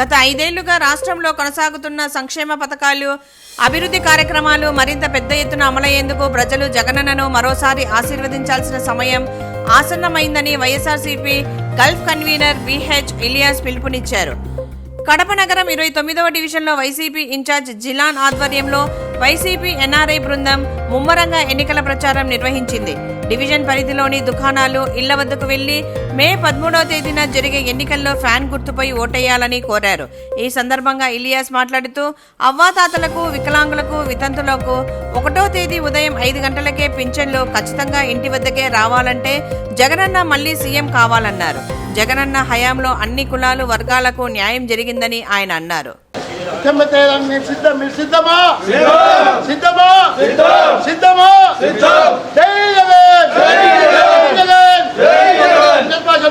గత ఐదేళ్ళుగా రాష్ట్రంలో కొనసాగుతున్న సంక్షేమ పథకాలు అభివృద్ధి కార్యక్రమాలు మరింత పెద్ద ఎత్తున అమలయ్యేందుకు ప్రజలు జగనన్నను మరోసారి ఆశీర్వదించాల్సిన సమయం ఆసన్నమైందని YSRCP gulf convener VH Ilias పిలుపునిచ్చారు. కడప నగరం ఇరవై తొమ్మిదవ డివిజన్లో వైసీపీ ఇన్ఛార్జ్ జిలాన్ ఆధ్వర్యంలో వైసీపీ ఎన్ఆర్ఐ బృందం ముమ్మరంగా ఎన్నికల ప్రచారం నిర్వహించింది. డివిజన్ పరిధిలోని దుకాణాలు ఇళ్ళ వద్దకు వెళ్ళి మే పదమూడవ తేదీన జరిగే ఎన్నికల్లో ఫ్యాన్ గుర్తుపై ఓటేయాలని కోరారు. ఈ సందర్భంగా ఇలియాస్ మాట్లాడుతూ అవ్వాతాతలకు వికలాంగులకు వితంతులకు ఒకటో తేదీ ఉదయం ఐదు గంటలకే పింఛన్లు ఖచ్చితంగా ఇంటి వద్దకే రావాలంటే జగనన్న మళ్ళీ సీఎం కావాలన్నారు. జగనన్న హయాంలో అన్ని కులాలు వర్గాలకు న్యాయం జరిగిందని ఆయన అన్నారు. అత్యంత మీరు సిద్ధం మీరు సిద్ధమా? సిద్ధమా? సిద్ధమా? జై జగన్!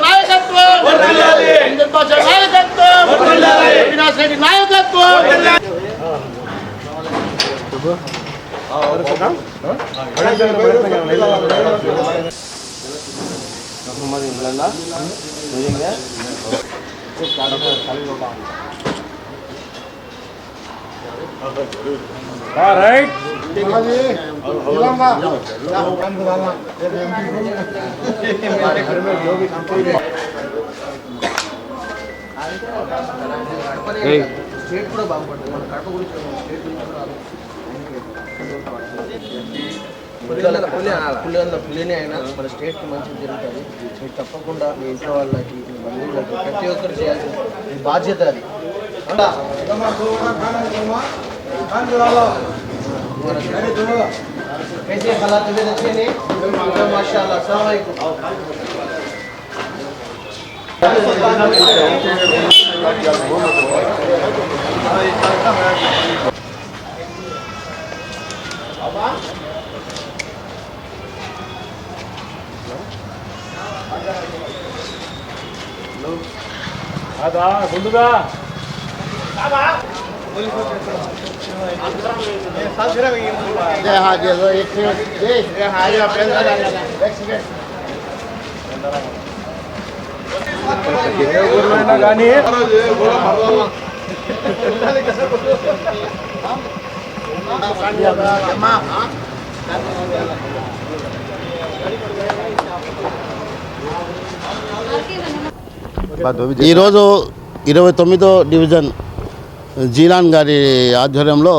నాయకత్వం! నాయకత్వం! అవినాష్ రెడ్డి నాయకత్వం స్టేట్ కూడా బాగుపడుతుంది మన కడప గురించి స్టేట్ గురించి కూడా పులివెందుల పులి పులివెందుల పులిని అయినా మన స్టేట్కి మంచిగా జరుగుతుంది మీరు తప్పకుండా మీ ఇంట్లో వాళ్ళకి మీ బంధువులకి ప్రతి ఒక్కరు చేయాల్సిన బాధ్యత అది? कैसे हालात में अच्छे ने माशाल्लाह अस्सलाम वालेकुम আদা বন্ধুরা Irozo, Iroso, Tomito, Division. Jilan గారి ఆధ్వర్యంలో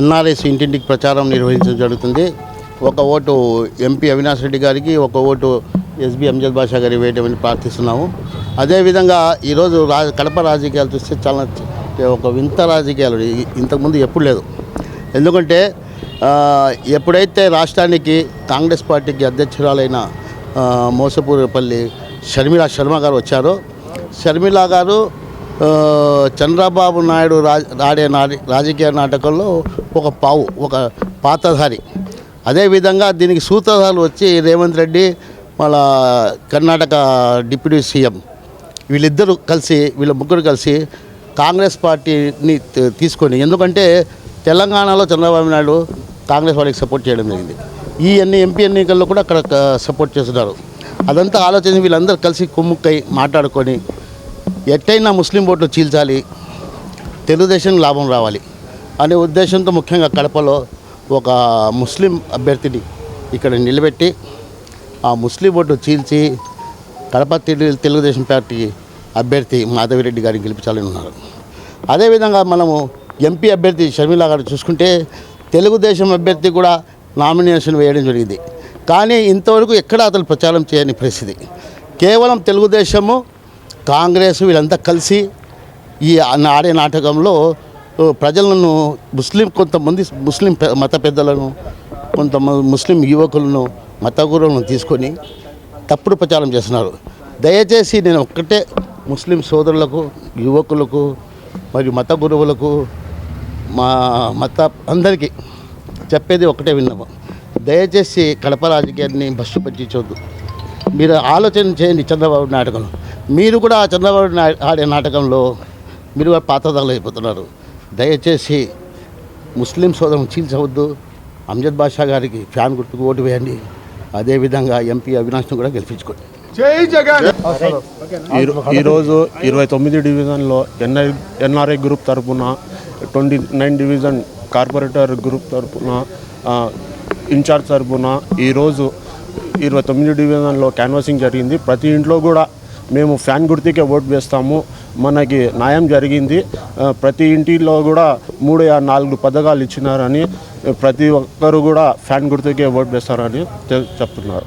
ఎన్ఆర్ఎస్ ఇంటింటికి ప్రచారం నిర్వహించడం జరుగుతుంది. ఒక ఓటు ఎంపీ అవినాష్ రెడ్డి గారికి ఒక ఓటు ఎస్బి అంజద్ బాషా గారి వేయటమని ప్రార్థిస్తున్నాము. అదేవిధంగా ఈరోజు రా కడప రాజకీయాలు చూస్తే చాలా ఒక వింత రాజకీయాలు. ఇంతకుముందు ఎప్పుడు లేదు. ఎందుకంటే ఎప్పుడైతే రాష్ట్రానికి కాంగ్రెస్ పార్టీకి అధ్యక్షురాలైన మోసపూరిపల్లి షర్మిల శర్మ గారు వచ్చారో షర్మిల గారు చంద్రబాబు నాయుడు రా ఆడే నాడి రాజకీయ నాటకంలో ఒక పావు ఒక పాతధారి అదేవిధంగా దీనికి సూత్రధారులు వచ్చి రేవంత్ రెడ్డి వాళ్ళ కర్ణాటక డిప్యూటీ సీఎం. వీళ్ళిద్దరూ కలిసి వీళ్ళ ముగ్గురు కలిసి కాంగ్రెస్ పార్టీని తీసుకొని ఎందుకంటే తెలంగాణలో చంద్రబాబు నాయుడు కాంగ్రెస్ వాళ్ళకి సపోర్ట్ చేయడం జరిగింది. ఈ అన్ని ఎంపీ ఎన్నికల్లో కూడా అక్కడ సపోర్ట్ చేస్తున్నారు. అదంతా ఆలోచించి వీళ్ళందరూ కలిసి కుమ్ముక్కై మాట్లాడుకొని ఎట్టయినా ముస్లిం ఓట్లు చీల్చాలి తెలుగుదేశం లాభం రావాలి అనే ఉద్దేశంతో ముఖ్యంగా కడపలో ఒక ముస్లిం అభ్యర్థిని ఇక్కడ నిలబెట్టి ఆ ముస్లిం ఓటు చీల్చి కడప తెలు- తెలుగుదేశం పార్టీ అభ్యర్థి మాధవిరెడ్డి గారిని గెలిపించాలని ఉన్నారు. అదేవిధంగా మనము ఎంపీ అభ్యర్థి షర్మిలా గారు చూసుకుంటే తెలుగుదేశం అభ్యర్థి కూడా నామినేషన్ వేయడం జరిగింది. కానీ ఇంతవరకు ఎక్కడ అతను ప్రచారం చేయని పరిస్థితి. కేవలం తెలుగుదేశము కాంగ్రెస్ వీళ్ళంతా కలిసి ఈ ఆడే నాటకంలో ప్రజలను ముస్లిం కొంతమంది ముస్లిం మత పెద్దలను కొంతమంది ముస్లిం యువకులను మత గురువులను తీసుకొని తప్పుడు ప్రచారం చేస్తున్నారు. దయచేసి నేను ఒక్కటే ముస్లిం సోదరులకు యువకులకు మరియు మత గురువులకు మా మత అందరికీ చెప్పేది ఒకటే విన్నాము దయచేసి కడప రాజకీయాన్ని బస్సు పట్టించవద్దు మీరు ఆలోచన చేయండి చంద్రబాబు నాటకం మీరు కూడా చంద్రబాబు నా- ఆడే నాటకంలో మీరు కూడా పాత్రదారులు అయిపోతున్నారు. దయచేసి ముస్లిం సోదరం చీల్చవద్దు. అమ్జద్ బాషా గారికి ఫ్యాన్ గుర్తుకు ఓటు వేయండి. అదేవిధంగా ఎంపీ అవినాష్ను కూడా గెలిపించుకోండి. ఈ- ఈరోజు ఇరవై తొమ్మిది డివిజన్లో ఎన్ఐ ఎన్ఆర్ఐ గ్రూప్ తరపున twenty nine division corporator group తరపున ఆ, ఇన్ఛార్జ్ తరపున ఈరోజు ఇరవై తొమ్మిది డివిజన్లో క్యాన్వాసింగ్ జరిగింది. ప్రతి ఇంట్లో కూడా మేము ఫ్యాన్ గుర్తుకే ఓటు వేస్తాము. మనకి న్యాయం జరిగింది. ప్రతి ఇంటిలో కూడా మూడు నాలుగు పథకాలు ఇచ్చినారని ప్రతి ఒక్కరు కూడా ఫ్యాన్ గుర్తుకే ఓటు వేస్తారని చెప్తున్నారు.